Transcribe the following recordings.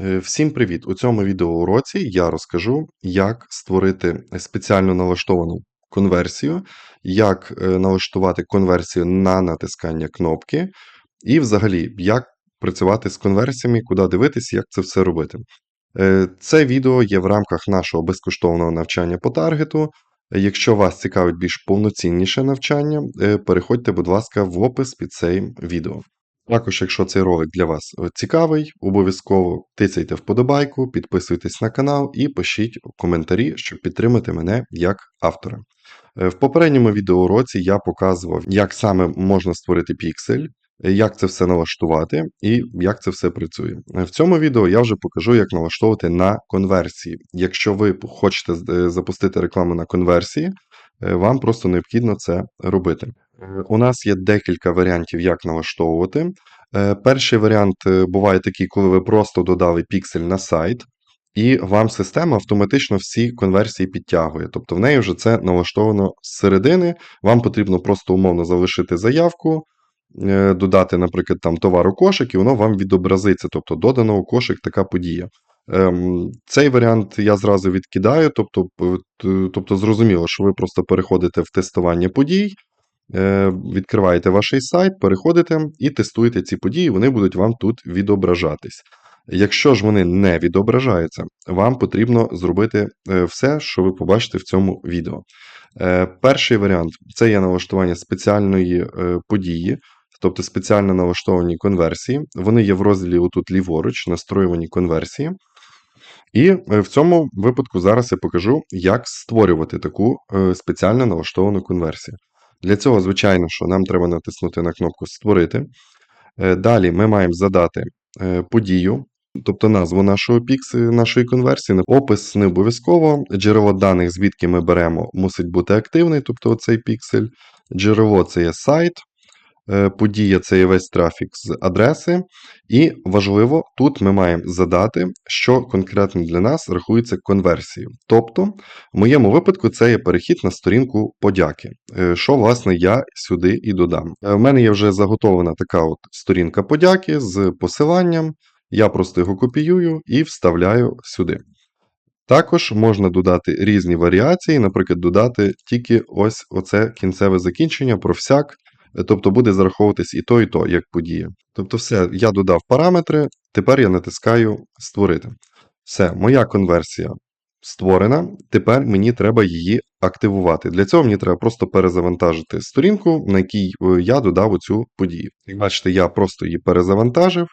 Е, Всім привіт! У цьому відеоуроці я розкажу, як створити спеціально налаштовану конверсію, як е, налаштувати конверсію на натискання кнопки, і взагалі, як працювати з конверсіями, куди дивитись, як це все робити. Е, Це відео є в рамках нашого безкоштовного навчання по таргету. Якщо вас цікавить більш повноцінніше навчання, переходьте, будь ласка, в опис під цим відео. Також, якщо цей ролик для вас е, цікавий, обов'язково тицяйте вподобайку, підписуйтесь на канал і пишіть коментарі, щоб підтримати мене як автора. Е, В попередньому відеоуроці я показував, як саме можна створити піксель, е, як це все налаштувати і як це все працює. В цьому відео я вже покажу, як налаштовувати на конверсії. Якщо ви хочете запустити рекламу на конверсії, вам просто необхідно це робити. Е, У нас є декілька варіантів, як налаштовувати. Е, Перший варіант е, буває такий, коли ви просто додали піксель на сайт, і вам система автоматично всі конверсії підтягує. Тобто в неї вже це налаштовано з середини. Вам потрібно просто умовно залишити заявку, е, додати, наприклад, там товар кошик, і воно вам відобразиться. Тобто додано у кошик така подія. Ем, Цей варіант я зразу відкидаю, тобто, тобто зрозуміло, що ви просто переходите в тестування подій, е, відкриваєте ваш сайт, переходите і тестуєте ці події, вони будуть вам тут відображатись. Якщо ж вони не відображаються, вам потрібно зробити е, все, що ви побачите в цьому відео. Е, Перший варіант це є налаштування спеціальної події, тобто спеціально налаштовані конверсії. Вони є в розділі отут ліворуч, настроювані конверсії. І е, в цьому випадку зараз я покажу, як створювати таку е, спеціально налаштовану конверсію. Для цього, звичайно, що нам треба натиснути на кнопку Створити. Е, Далі ми маємо задати подію, тобто назву нашого пікс, нашої конверсії, опис не обов'язково, джерело даних, звідки ми беремо, мусить бути активний, тобто оцей піксель. Джерело це є сайт, подія це є весь трафік з адреси. І важливо, тут ми маємо задати, що конкретно для нас рахується конверсією. Тобто, в моєму випадку, це є перехід на сторінку подяки, е, що, власне, я сюди і додам. Е, В мене є вже заготовлена така от сторінка подяки з посиланням. Я просто його копіюю і вставляю сюди. Також можна додати різні варіації, наприклад, додати тільки ось оце кінцеве закінчення про всяк, е, тобто буде зараховуватись і то, і то, як подія. Тобто, все, я додав параметри, тепер я натискаю Створити. Все, моя конверсія створена. Тепер мені треба її активувати. Для цього мені треба просто перезавантажити сторінку, на якій е, я додав оцю подію. Як бачите, я просто її перезавантажив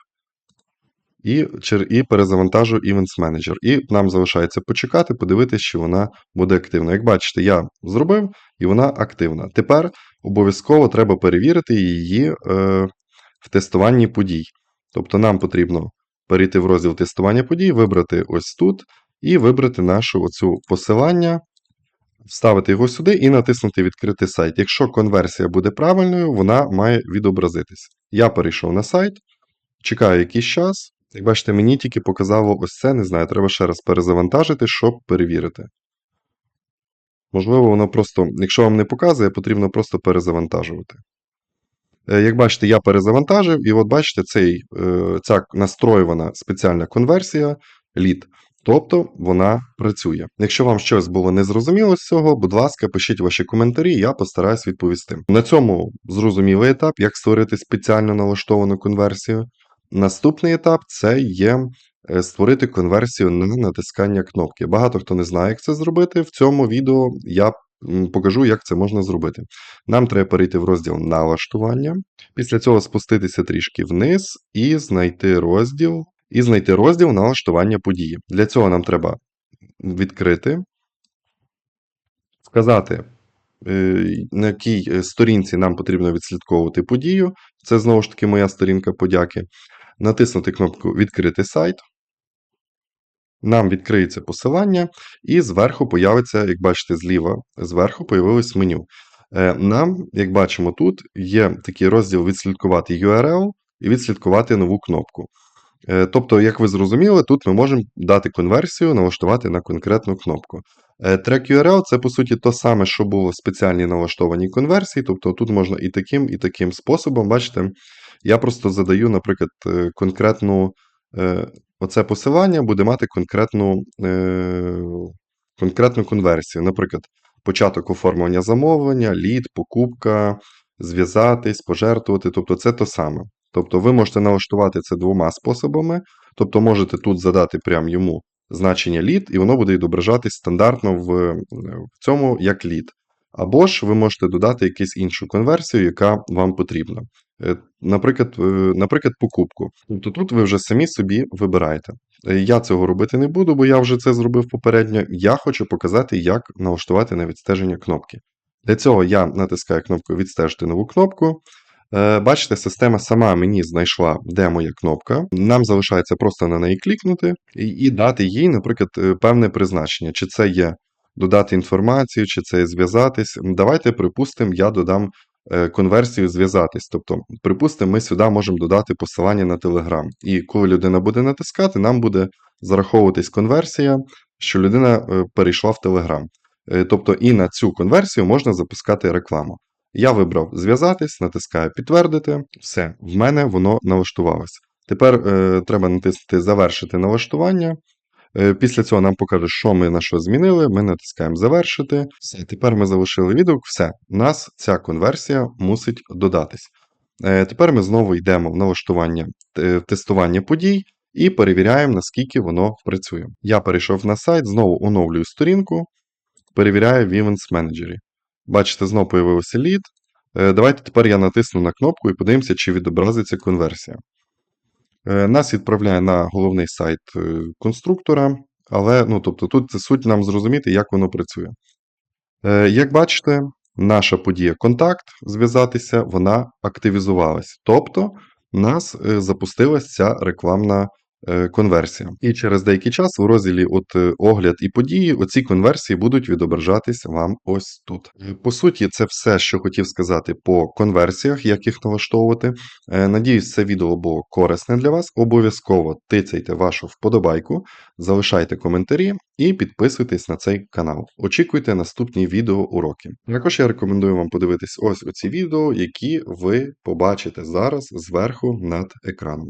і, і перезавантажу Events Manager. І нам залишається почекати, подивитися, чи вона буде активна. Як бачите, я зробив і вона активна. Тепер обов'язково треба перевірити її е, в тестуванні подій. Тобто нам потрібно перейти в розділ тестування подій, вибрати ось тут і вибрати наше оцю посилання, вставити його сюди і натиснути Відкрити сайт. Якщо конверсія буде правильною, вона має відобразитись. Я перейшов на сайт, чекаю якийсь час. Як бачите, мені тільки показало ось це, не знаю, треба ще раз перезавантажити, щоб перевірити. Можливо, воно просто, якщо вам не показує, потрібно просто перезавантажувати. Е, Як бачите, я перезавантажив, і от бачите, цей, е, ця настроювана спеціальна конверсія лід. Тобто вона працює. Якщо вам щось було незрозуміло з цього, будь ласка, пишіть ваші коментарі, я постараюсь відповісти. На цьому зрозумілий етап, як створити спеціально налаштовану конверсію. Наступний етап це є е, створити конверсію на натискання кнопки. Багато хто не знає, як це зробити. В цьому відео я покажу, як це можна зробити. Нам треба перейти в розділ налаштування. Після цього спуститися трішки вниз і знайти розділ, і знайти розділ налаштування події. Для цього нам треба відкрити, сказати, е, на якій е, сторінці нам потрібно відслідковувати подію. Це знову ж таки моя сторінка подяки. Натиснути кнопку Відкрити сайт. Нам відкриється посилання, і зверху появиться, як бачите, зліва, зверху появилось меню. Е, Нам, як бачимо, тут є такий розділ відслідкувати URL і відслідкувати нову кнопку. Е, Тобто, як ви зрозуміли, тут ми можемо дати конверсію, налаштувати на конкретну кнопку. Е, Track URL це по суті то саме, що було в спеціальній налаштованій конверсії. Тобто тут можна і таким, і таким способом. Бачите, я просто задаю, наприклад, е, конкретну е, оце посилання буде мати конкретну, е, конкретну конверсію. Наприклад, початок оформлення замовлення, лід, покупка, зв'язатись, пожертвувати. Тобто це то саме. Тобто ви можете налаштувати це двома способами. Тобто можете тут задати прямо йому значення лід, і воно буде відображатись стандартно в, в цьому як лід. Або ж ви можете додати якусь іншу конверсію, яка вам потрібна. Е, Наприклад, е, наприклад, покупку. Тобто тут ви вже самі собі вибираєте. Е, Я цього робити не буду, бо я вже це зробив попередньо. Я хочу показати, як налаштувати на відстеження кнопки. Для цього я натискаю кнопку Відстежити нову кнопку. Бачите, система сама мені знайшла, де моя кнопка. Нам залишається просто на неї клікнути і, дати їй, наприклад, певне призначення. Чи це є додати інформацію, чи це зв'язатись. Давайте, припустимо, я додам е, конверсію зв'язатись. Тобто, припустимо, ми сюди можемо додати посилання на Telegram. І коли людина буде натискати, нам буде зараховуватись конверсія, що людина е, перейшла в Telegram. Е, Тобто і на цю конверсію можна запускати рекламу. Я вибрав зв'язатись, натискаю підтвердити. Все, в мене воно налаштувалось. Тепер е, треба натиснути Завершити налаштування. Е, Після цього нам покаже, що ми на що змінили. Ми натискаємо Завершити. Все, тепер ми залишили відгук. Все, у нас ця конверсія мусить додатись. Е, Тепер ми знову йдемо в налаштування е, тестування подій і перевіряємо, наскільки воно працює. Я перейшов на сайт, знову оновлюю сторінку, перевіряю в Events Manager. Бачите, знову появився лід. Давайте тепер я натисну на кнопку і подивимося, чи відобразиться конверсія. Е, Нас відправляє на головний сайт е, конструктора, але ну, тобто, тут суть нам зрозуміти, як воно працює. Е, Як бачите, наша подія контакт зв'язатися, вона активізувалась. Тобто, у нас запустилася ця рекламна конверсія. І через деякий час у розділі от е, огляд і події оці конверсії будуть відображатись вам ось тут. Е, По суті, це все, що хотів сказати по конверсіях, як їх налаштовувати. Е, Надіюсь, це відео було корисне для вас. Обов'язково тицяйте вашу вподобайку, залишайте коментарі і підписуйтесь на цей канал. Очікуйте наступні відеоуроки. Також я рекомендую вам подивитись ось оці відео, які ви побачите зараз зверху над екраном.